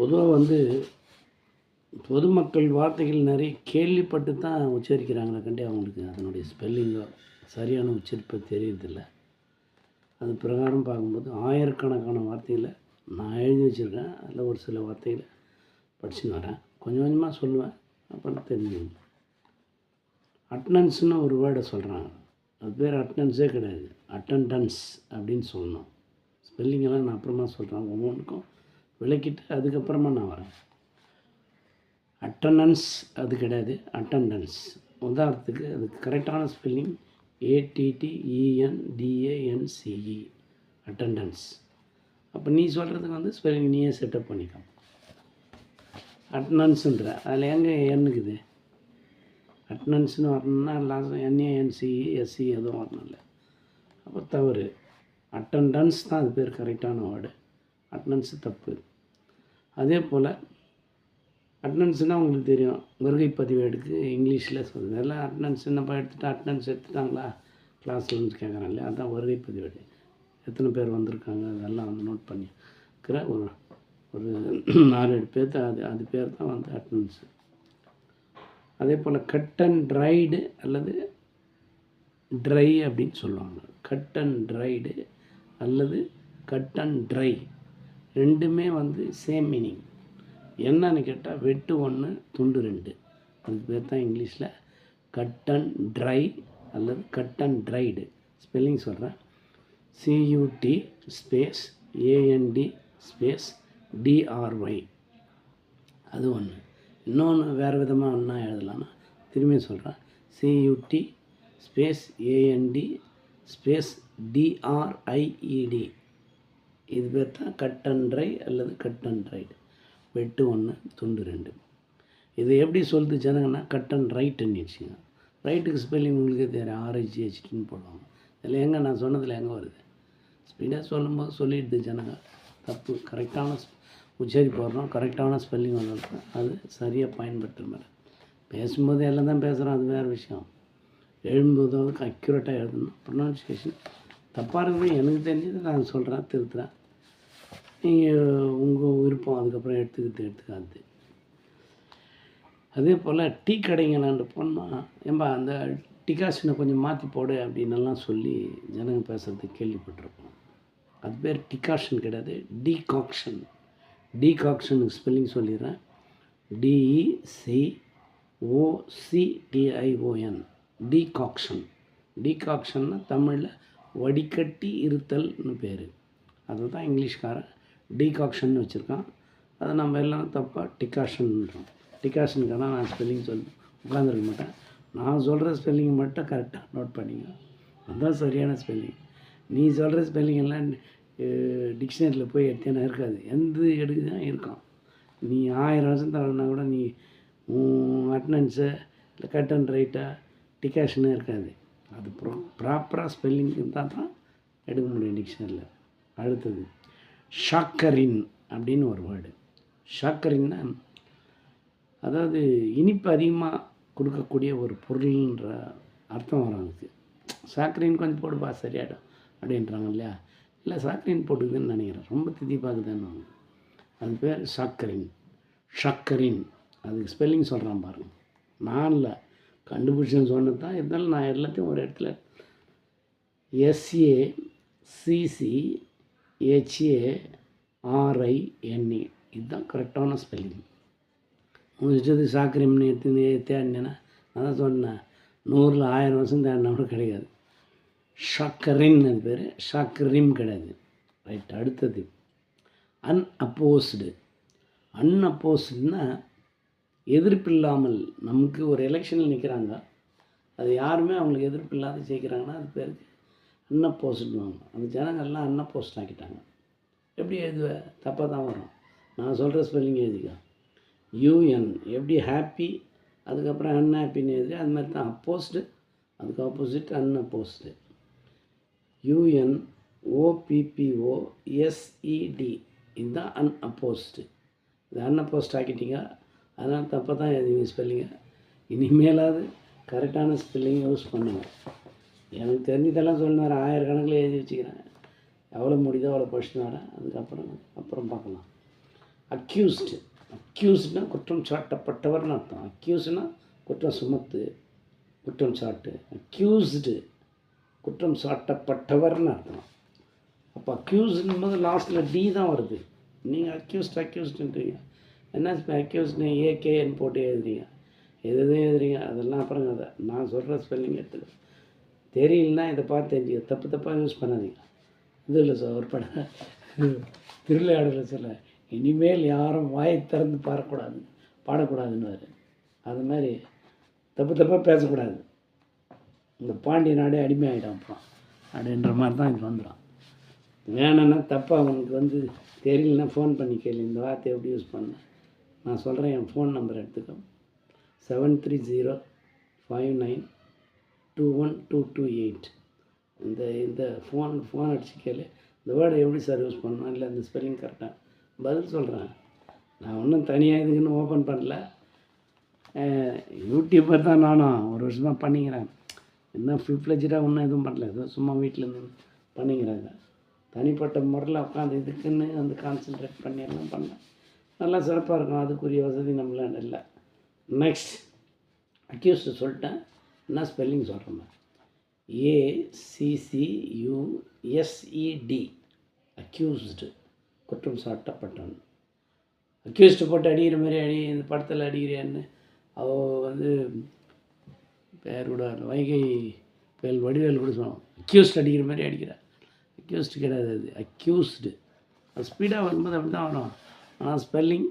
பொதுவாக வந்து பொதுமக்கள் வார்த்தைகள் நிறைய கேள்விப்பட்டு தான் உச்சரிக்கிறாங்களே கண்டி அவங்களுக்கு. அதனுடைய ஸ்பெல்லிங்கோ சரியான உச்சரிப்பு தெரியறதில்ல. அது பிரகாரம் பார்க்கும்போது ஆயிரக்கணக்கான வார்த்தைகளை நான் எழுதி வச்சுருக்கேன். அதில் ஒரு சில வார்த்தைகளை படிச்சுன்னு வரேன். கொஞ்சம் கொஞ்சமாக சொல்லுவேன். அப்புறம் தெரிஞ்சுக்கணும். அட்டனன்ஸ்னு ஒரு வேர்டை சொல்கிறாங்க அது பேர் அட்டனன்ஸே கிடையாது. அட்டண்டன்ஸ் அப்படின்னு சொல்லணும். ஸ்பெல்லிங்கெல்லாம் நான் அப்புறமா சொல்கிறேன் ஒவ்வொன்றுக்கும் விளக்கிட்டு அதுக்கப்புறமா நான் வரேன். அட்டண்டன்ஸ் அது கிடையாது. அட்டண்டன்ஸ் உதாரணத்துக்கு அது கரெக்டான ஸ்பெல்லிங் ஏடிடிஇஎன்டிஏஎன்சிஇ அட்டண்டன்ஸ் அப்போ நீ சொல்கிறதுக்கு வந்து ஸ்பெல்லிங் நீயே செட்டப் பண்ணிக்கலாம் அட்டனன்ஸுன்ற அதில் எங்கே எண்ணுக்குது அட்டனன்ஸ்னு வரணும்னா லாஸ்ட் என்ஏஎன்சிஇ எஸ்சி எதுவும் வரணும்ல அப்போ தவறு. அட்டண்டன்ஸ் தான் அது பேர் கரெக்டான வேர்டு அட்டனன்ஸு தப்பு. அதே போல் அட்டனன்ஸ்னால் உங்களுக்கு தெரியும். வருகை பதிவேடுக்கு இங்கிலீஷில் சொல்லுது. எல்லாம் அட்டனன்ஸ் என்னப்பா எடுத்துகிட்டு அட்டனன்ஸ் எடுத்துட்டாங்களா? கிளாஸ்லன்னு கேட்குறாங்க இல்லையா? அதுதான் வருகை பதிவேடு எத்தனை பேர் வந்திருக்காங்க? அதெல்லாம் வந்து நோட் பண்ணிக்கிற ஒரு ஒரு நாலு ஏழு பேர்த்து அது அது பேர் தான் வந்து அட்டனன்ஸு அதே போல் கட் அண்ட் ட்ரைடு அல்லது ட்ரை அப்படின்னு சொல்லுவாங்க. கட் அண்ட் ட்ரைடு அல்லது கட் அண்ட் ட்ரை ரெண்டுமே வந்து சேம் மீனிங் என்னன்னு கேட்டால் வெட்டு ஒன்று துண்டு ரெண்டு. அதுக்கு பேர் தான் இங்கிலீஷில் கட் அண்ட் ட்ரை அல்லது கட் அண்ட் ட்ரைடு ஸ்பெல்லிங் சொல்கிறேன் C U T space A N D space D R Y அது ஒன்று இன்னொன்று வேறு விதமாக ஒன்றா எழுதலாம்னா திரும்பி சொல்கிறேன் C U T space A N D space D R I E D இது பேர் தான் கட் அண்ட் ட்ரை அல்லது கட் அண்ட் ரைட் வெட்டு ஒன்று துண்டு ரெண்டு. இது எப்படி சொல்லுது ஜனங்கன்னா? கட் அண்ட் ரைட்டுன்னு வச்சுங்க ரைட்டுக்கு ஸ்பெல்லிங் உங்களுக்கு தெரியும். ஆர்ஐஜிஹெச்டின்னு போடுவாங்க. இதில் எங்கே நான் சொன்னதில் எங்கே வருது? ஸ்பீடாக சொல்லும்போது சொல்லிடுது ஜனங்க. தப்பு. கரெக்டான உச்சரி போடுறோம் கரெக்டான ஸ்பெல்லிங் வந்திருக்கோம் அது சரியாக பயன்படுத்துகிற மாதிரி. பேசும்போது எல்லாம் தான் பேசுகிறோம் அது வேறு விஷயம். எழும்போதாவது அக்யூரேட்டாக எழுதணும். ப்ரொனவுன்சியேஷன் தப்பாக இருக்கிறது எனக்கு தெரிஞ்சது நான் சொல்கிறேன் திருத்துறேன். நீங்கள் உங்கள் விருப்பம் அதுக்கப்புறம் எடுத்துக்கிட்டு எடுத்துக்காது. அதே போல் டீ கடைங்களான்ட்டு போனால் ஏம்பா அந்த டிகாஷனை கொஞ்சம் மாற்றி போடு அப்படின்னுலாம் சொல்லி ஜனங்க பேசுகிறது கேள்விப்பட்டிருக்கோம் அது பேர் டிகாஷன் கிடையாது டீகாக்ஷன் டீகாக்ஷனுக்கு ஸ்பெல்லிங் சொல்லிடுறேன். டிஇசி ஓசிடிஐஓஎன் டீகாக்ஷன் டீகாக்ஷன்னா தமிழில் வடிகட்டி இருத்தல்னு பேர். அதுதான் இங்கிலீஷ்காரன் டீகாக்ஷன் வச்சுருக்கான். அதை நம்ம எல்லாம் தப்பாக டிகாஷன்ன்றோம் டிகாஷனுக்கான நான் ஸ்பெல்லிங் சொல் உட்காந்துருக்க மாட்டேன். நான் சொல்கிற ஸ்பெல்லிங் மட்டும் கரெக்டாக நோட் பண்ணிங்க. அதுதான் சரியான ஸ்பெல்லிங் நீ சொல்கிற ஸ்பெல்லிங் எல்லாம் டிக்ஷனரியில் போய் எடுத்தேன்னா இருக்காது. எந்த எடுக்குதான் இருக்கும். நீ ஆயிரம் வருஷம் தரனா கூட நீ அட்டனன்ஸு இல்லை கட் அண்ட் ரைட்டாக டிகாஷனே இருக்காது. அது ப்ரோ ப்ராப்பராக ஸ்பெல்லிங் இருந்தால் தான் எடுக்க முடியும் டிக்ஷனரியில் அடுத்தது. ஷாக்கரின் அப்படின்னு ஒரு வேர்டு ஷாக்கரின்னா அதாவது இனிப்பு அதிகமாக கொடுக்கக்கூடிய ஒரு பொருள்ன்ற அர்த்தம் வரும் அதுக்கு. சாக்கரின் கொஞ்சம் போடுப்பா சரியாயிடும் அப்படின்றாங்க இல்லையா? இல்லை சாக்கரின் போட்டுக்குதுன்னு நினைக்கிறேன். ரொம்ப திதிப்பாக்குதான்னு அது பேர் சாக்கரின் ஷக்கரின். அதுக்கு ஸ்பெல்லிங் சொல்கிறான் பாருங்க. நான் இல்லை. கண்டுபிடிச்சேன்னு சொன்னது தான். இருந்தாலும் நான் எல்லாத்தையும் ஒரு இடத்துல எஸ்ஏ சிசி ஹெச்ஏ ஆர்ஐஎன்ஏ இதுதான் கரெக்டான ஸ்பெல்லிங் உங்கள் இஷ்டத்துக்கு சாக்கரிம்னு எடுத்து தேடினேன்னா நான் தான் சொன்னேன். நூறில் ஆயிரம் வருஷம் தேடினா கூட கிடையாது. ஷக்கரின் அது பேர். ஷக்கரிம் கிடையாது. ரைட் அடுத்தது. அன்அப்போஸ்டு. அன்அப்போஸ்டுன்னா எதிர்ப்பு இல்லாமல் நமக்கு ஒரு எலெக்ஷனில் நிற்கிறாங்க அது யாருமே அவங்களுக்கு எதிர்ப்பு இல்லாத ஜெயிக்கிறாங்கன்னா அது பேருக்கு அன்னப்போஸ்ட்னுவாங்க அந்த ஜனங்கள்லாம் அன்னப்போஸ்ட் ஆக்கிட்டாங்க? எப்படி எழுதுவ? தப்பாக தான் வரும். நான் சொல்கிற ஸ்பெல்லிங் எழுதிக்க. யூஎன் எப்படி ஹாப்பி அதுக்கப்புறம் அன்ஹாப்பின்னு எழுதி அது மாதிரி தான். அப்போஸ்ட்டு அதுக்கு opposite unopposed U N O P P O S E D இதுதான் அன்அப்போஸ்டு இது அன்அப்போஸ்ட் ஆக்கிட்டீங்க. அதனால் தப்பாக தான் எழுதிங்க ஸ்பெல்லிங்கை இனிமேலாவது கரெக்டான ஸ்பெல்லிங் யூஸ் பண்ணுங்க. எனக்கு தெரிஞ்சதெல்லாம் சொல்லி ஆயிரக்கணக்கில் எழுதி வச்சுக்கிறேன் எவ்வளோ முடியுதோ அவ்வளோ படிச்சுட்டு வரேன் அதுக்கப்புறம் அப்புறம் பார்க்கலாம். அக்யூஸ்டு அக்யூஸ்ட்னா குற்றம் சாட்டப்பட்டவர்னு அர்த்தம். அக்யூஸ்னா குற்றம் சுமத்து குற்றம் சாட்டு. அக்யூஸ்டு குற்றம் சாட்டப்பட்டவர்னு அர்த்தம். அப்போ அக்யூஸ்டும் போது லாஸ்ட்டில் டி தான் வருது. நீங்கள் அக்யூஸ்ட் அக்யூஸ்டுன்றீங்க என்ன அக்யூஸ்ட்னு ஏகேன்னு போட்டு எழுதுறீங்க? எது எதுவும் எழுதுறீங்க? அதெல்லாம் அப்புறம் கதை. நான் சொல்கிற ஸ்பெல்லிங் எடுத்துக்கிறேன் தெரியலனா இதை பார்த்து தெரிஞ்சுக்க. தப்பு தப்பாக யூஸ் பண்ணாதீங்க. இது இல்லை சார் ஒரு படம். திருவிளையாடல சொல்ல இனிமேல் யாரும் வாயை திறந்து பாடக்கூடாது பாடக்கூடாதுன்னு அது மாதிரி தப்பு தப்பாக பேசக்கூடாது. இந்த பாண்டிய நாடே அடிமையாகிடும் அப்புறம் அப்படின்ற மாதிரி தான் இது வந்துடும். வேணும்னா தப்பாக உனக்கு வந்து தெரியலனா ஃபோன் பண்ணி கேளு. இந்த வார்த்தையை எப்படி யூஸ் பண்ண? நான் சொல்கிறேன் என் ஃபோன் நம்பர் எடுத்துக்கோ. Seven three zero five nine two one two two eight இந்த இந்த ஃபோன் ஃபோன் அடிச்சு கேளு. இந்த வேர்டை எப்படி சார் யூஸ் பண்ணணும்? இல்லை இந்த ஸ்பெல்லிங் கரெக்டாக பதில் சொல்கிறேன் நான் ஒன்றும் தனியாக இதுக்குன்னு ஓப்பன் பண்ணல. அஹ், யூடியூபர் தான் நானும். ஒரு வருஷமாக பண்ணிக்கிறேன். என்ன ஃபுல் ஃப்ளெஜாக ஒன்றும் எதுவும் பண்ணல. ஏதோ சும்மா வீட்டிலேருந்து பண்ணிக்கிறாங்க தனிப்பட்ட முறையில் உட்காந்து இதுக்குன்னு வந்து கான்சென்ட்ரேட் பண்ணி எல்லாம் பண்ணேன். நல்லா சிறப்பாக இருக்கும். அதுக்குரிய வசதி நம்மளாம் இல்லை. நெக்ஸ்ட் அக்யூஸ்ட்டு சொல்லிட்டேன். என்ன ஸ்பெல்லிங் சொல்கிறேன் ஏசிசியூஎஸ்இடி அக்யூஸ்டு குற்றம் சாட்டப்பட்டவன். அக்யூஸ்டு போட்டு அடிக்கிற மாதிரி அடி இந்த படத்தில் அடிக்கிறியான்னு? அவள் வந்து பேர் கூட வைகை பேல் வடிவேல் கூட சொல்லுவோம் அக்யூஸ்ட் அடிக்கிற மாதிரி அடிக்கிறார் அக்யூஸ்டு கிடையாது அது. அக்யூஸ்டு அது ஸ்பீடாக வரும்போது அப்படி தான் வரும். ஆனால் ஸ்பெல்லிங்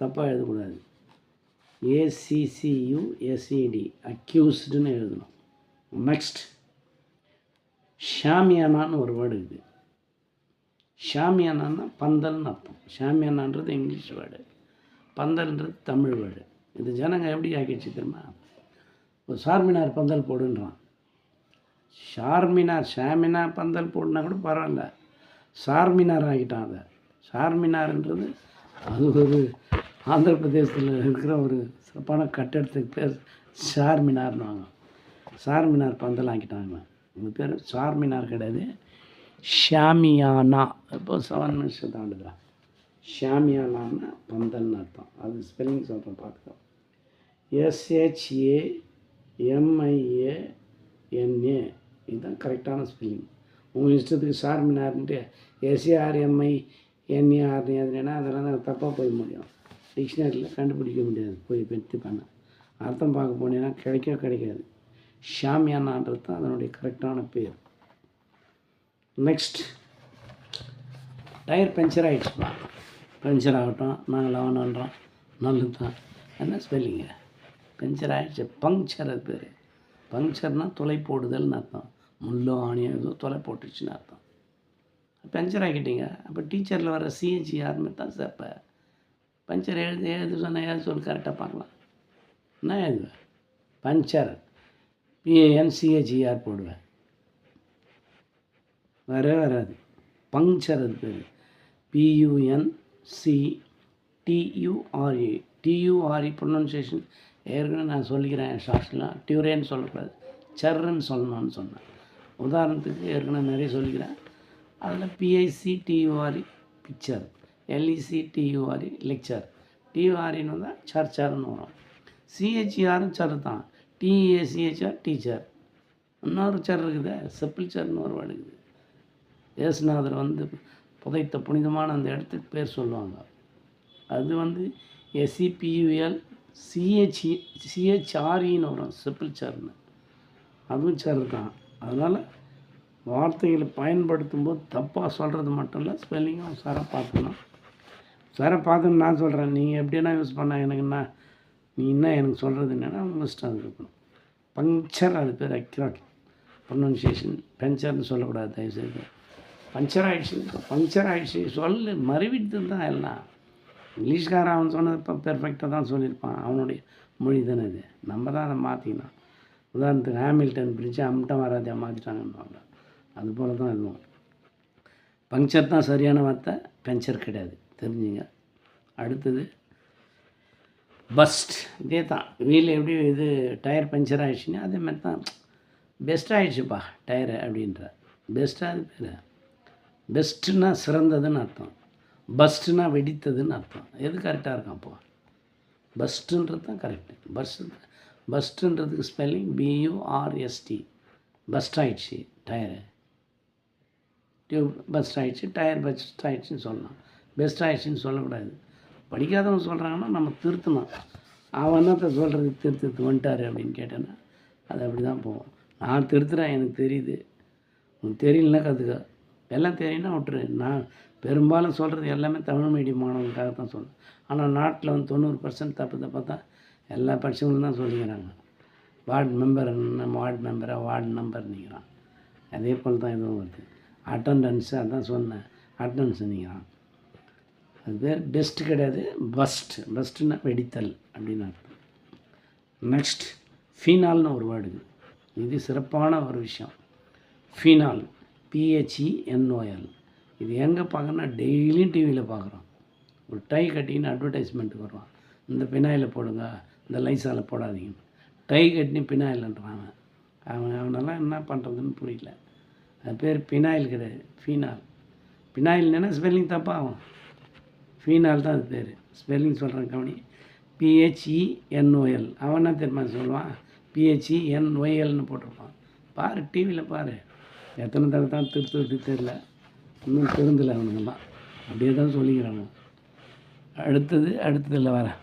தப்பாக எழுதக்கூடாது. ஏசிசியூஎஸ்இடி அக்யூஸ்டுன்னு எழுதணும். நெக்ஸ்ட் ஷாமியானான்னு ஒரு வேர்டு இருக்குது ஷாமியானான்னா பந்தல்னு அர்த்தம். ஷாமியானான்றது இங்கிலீஷ் வேர்டு பந்தல்ன்றது தமிழ் வேர்டு இது ஜனங்க எப்படி ஆக்கிடுச்சு தெரியுமா? ஒரு சார்மினார் பந்தல் போடுன்றான். ஷார்மினார் ஷாமினார் பந்தல் போடுனா கூட பரவாயில்ல. சார்மினார் ஆகிட்டான் அதை. சார்மினார்ன்றது அது ஒரு ஆந்திர பிரதேசத்தில் இருக்கிற ஒரு சிறப்பான கட்டடத்துக்கு பேர் சார்மினார்னுவாங்க சார்மினார் பந்தல் ஆக்கிட்டாங்க உங்கள் பேர் சார்மினார் கிடையாது. ஷாமியானா. இப்போ செவன் மினிட்ஸ் தாண்டுதா. ஷாமியானான்னு பந்தல்னு அர்த்தம். அது ஸ்பெல்லிங் சொல்கிறேன் பார்த்துக்கோ. எஸ்ஹெச்ஏ எம்ஐஏ என்ஏ இதுதான் கரெக்டான ஸ்பெல்லிங் உங்கள் இஷ்டத்துக்கு சார்மினார்ன்ட்டு எஸ்ஏஆர்எம்ஐ என்ஏஆர்னி எதுனா அதெல்லாம் தப்பாக போய் முடியும். டிக்ஷனரியில் கண்டுபிடிக்க முடியாது. போய் பெற்று பண்ண. அர்த்தம் பார்க்க போனீங்கன்னா கிடைக்கவே கிடைக்காது. ஷாமியானான்றது தான் அதனுடைய கரெக்டான பேர். நெக்ஸ்ட் டயர் பஞ்சர் ஆகிடுச்சுப்பா பஞ்சர் ஆகட்டும் நாங்கள் லெவனுன்றோம் நல்லது தான் என்ன ஸ்பெல்லிங்க பஞ்சர் ஆகிடுச்சு பங்க்சர் அது பேர். பங்க்சர்னால் துளை போடுதல்னு அர்த்தம். முள்ளோ ஆணியோ ஏதோ துளை போட்டுச்சுன்னு அர்த்தம். பஞ்சர் ஆக்கிட்டீங்க. அப்போ டீச்சரில் வர சிஹெச்சி யாருமே தான் சேர்ப்பேன் பஞ்சர் எழுது எழுது சொன்னால் ஏதாவது சொல்லி கரெக்டாக பார்க்கலாம். என்ன எழுதுவேன் பஞ்சர். பிஏஎன் போடுவேன். வரவே வராது. பங்க்சர் அது பேர். பியூஎன் சி டியூஆர்இ டியூஆர்இ ப்ரொனன்சியேஷன் ஏற்கனவே நான் சொல்லிக்கிறேன் என் ஷார்ட்ஸ்லாம் டியூரேன்னு சொல்லக்கூடாது. சர்ன்னு சொல்லணும்னு சொன்னேன். உதாரணத்துக்கு ஏற்கனவே நிறைய சொல்லிக்கிறேன். அதில் P I C T U R E picture L E C T U R E lecture டியூஆர்இன்னு வந்தால் சர்ச்சர்னு வரும். சிஹெச்ஆரும் சர் தான். டிஏசிஹெச்ஆர் டீச்சர் இன்னொரு சர் இருக்குது. செப்பிள் சர்னு ஒரு வேர்டு இருக்குது. இயேசுநாதர் வந்து புதைத்த புனிதமான அந்த இடத்துக்கு பேர் சொல்லுவாங்க. அது வந்து எஸ்சிபியூஎல் சிஹெச்இ சிஹெச்ஆர்இன்னு வரும். செப்பிள் சர்னு அதுவும் சர் தான். அதனால் வார்த்தைகளை பயன்படுத்தும்போது தப்பாக சொல்கிறது மட்டும் இல்லை ஸ்பெல்லிங்கும் சாரை பார்த்துக்கணும். வேறு பார்த்துன்னு நான் சொல்கிறேன் நீங்கள் எப்படின்னா யூஸ் பண்ண எனக்குன்னா நீ என்ன எனக்கு சொல்கிறது என்னென்னா உங்கள் இஷ்டம் இருக்கணும். பங்க்சர் அது பேர் அக்யூரேட் ப்ரொனன்சியேஷன் பஞ்சர்னு சொல்லக்கூடாது தயவுசெய்து. பஞ்சர் ஆகிடுச்சு பங்க்சர் ஆகிடுச்சு சொல்லு மறுவிட்டு தான் எல்லாம். இங்கிலீஷ்காரன் அவன் சொன்னது இப்போ பெர்ஃபெக்டாக தான் சொல்லியிருப்பான். அவனுடைய மொழி தானே இது. நம்ம தான் அதை மாற்றிக்கணும் உதாரணத்துக்கு ஹேமில்டன் பிரிட்ஜ் அம்ட்டம் வராதே மாற்றிட்டாங்கன்னு அது போல் தான் இதுவும். பங்க்சர் தான் சரியான வார்த்தை பஞ்சர் கிடையாது. தெரிஞ்சுங்க. அடுத்தது பஸ்ட் இதே தான். வீல் எப்படி இது டயர் பஞ்சர் ஆகிடுச்சுன்னா அதே மாதிரி தான். பெஸ்ட் ஆகிடுச்சுப்பா டயரு அப்படின்ற. பெஸ்ட்டாக அது பேர். பெஸ்ட்டுன்னா சிறந்ததுன்னு அர்த்தம். பஸ்ட்டுனா வெடித்ததுன்னு அர்த்தம். எது கரெக்டாக இருக்கும் அப்போ பஸ்ட்டுன்றது தான் correct bus பஸ்ட்டுன்றதுக்கு spelling B U R S T burst ஆகிடுச்சு டயரு டியூப் பஸ்ட் ஆகிடுச்சு டயர். பஸ்ட் ஆயிடுச்சுன்னு சொல்லலாம். பெஸ்ட் ஆயிடுச்சுன்னு சொல்லக்கூடாது. படிக்காதவங்க சொல்கிறாங்கன்னா நம்ம திருத்தணும். அவன் என்னத்தை சொல்கிறது திருத்து வந்துட்டார் அப்படின்னு கேட்டேன்னா அது அப்படி தான் போவோம் நான் திருத்துறேன் எனக்கு தெரியுது. உனக்கு தெரியலனா கற்றுக்க எல்லாம் தெரியும்னா விட்டுரு. நான் பெரும்பாலும் சொல்கிறது எல்லாமே தமிழ் மீடியம் மாணவர்களுக்காக தான் சொல்கிறேன் ஆனால் நாட்டில் வந்து தொண்ணூறு பர்சன்ட் தப்பு தப்பாக தான் எல்லா பட்சங்களும் தான் சொல்லிக்கிறாங்க. வார்டு மெம்பர் நம்ம வார்டு மெம்பராக வார்டு நம்பர் நிற்கிறான் அதே போல் தான் இதுவும் வருது. அட்டண்டன்ஸு அதான் சொன்னேன். அட்டண்டன்ஸ் நிற்கிறான் அது பேர் பெஸ்ட்டு கிடையாது பஸ்ட் பஸ்ட்டுன்னா வெடித்தல் அப்படின்னு அர்த்தம். நெக்ஸ்ட் ஃபீனால்னு ஒரு வேர்டு இது. சிறப்பான ஒரு விஷயம். ஃபீனால் பிஹெச்இஎன்ஓஎல் இது எங்கே பார்க்கணும்னா டெய்லியும் டிவியில் பார்க்குறோம். ஒரு டை கட்டின்னு அட்வர்டைஸ்மெண்ட்டுக்கு வருவான். இந்த பினாயில் போடுங்க இந்த லைசால போடாதீங்க. டை கட்டினு பினாயில்ன்றான் அவன். அவன் அவனெல்லாம் என்ன பண்ணுறதுன்னு புரியல. அது பேர் பினாயில் கிடையாது ஃபீனால் பினாயில்னா ஸ்பெல்லிங் தப்பாகும். ஃபீனால் தான் அது பேர். ஸ்பெல்லிங் சொல்கிறேன் கவனி. பிஹெச்இஎன்ஓஎல் அவன் என்ன தெரியுமா சொல்லுவான்? பிஹெச்இஎன்ஒய்எல்னு போட்டிருப்பான். பாரு டிவியில் பாரு. எத்தனை தடவை தான் திருத்துறது தெரில இன்னும் திருந்தலை அவனுங்கெல்லாம். அப்படியே தான் சொல்லிக்கிறாங்க அடுத்தது அடுத்ததில் வரேன்.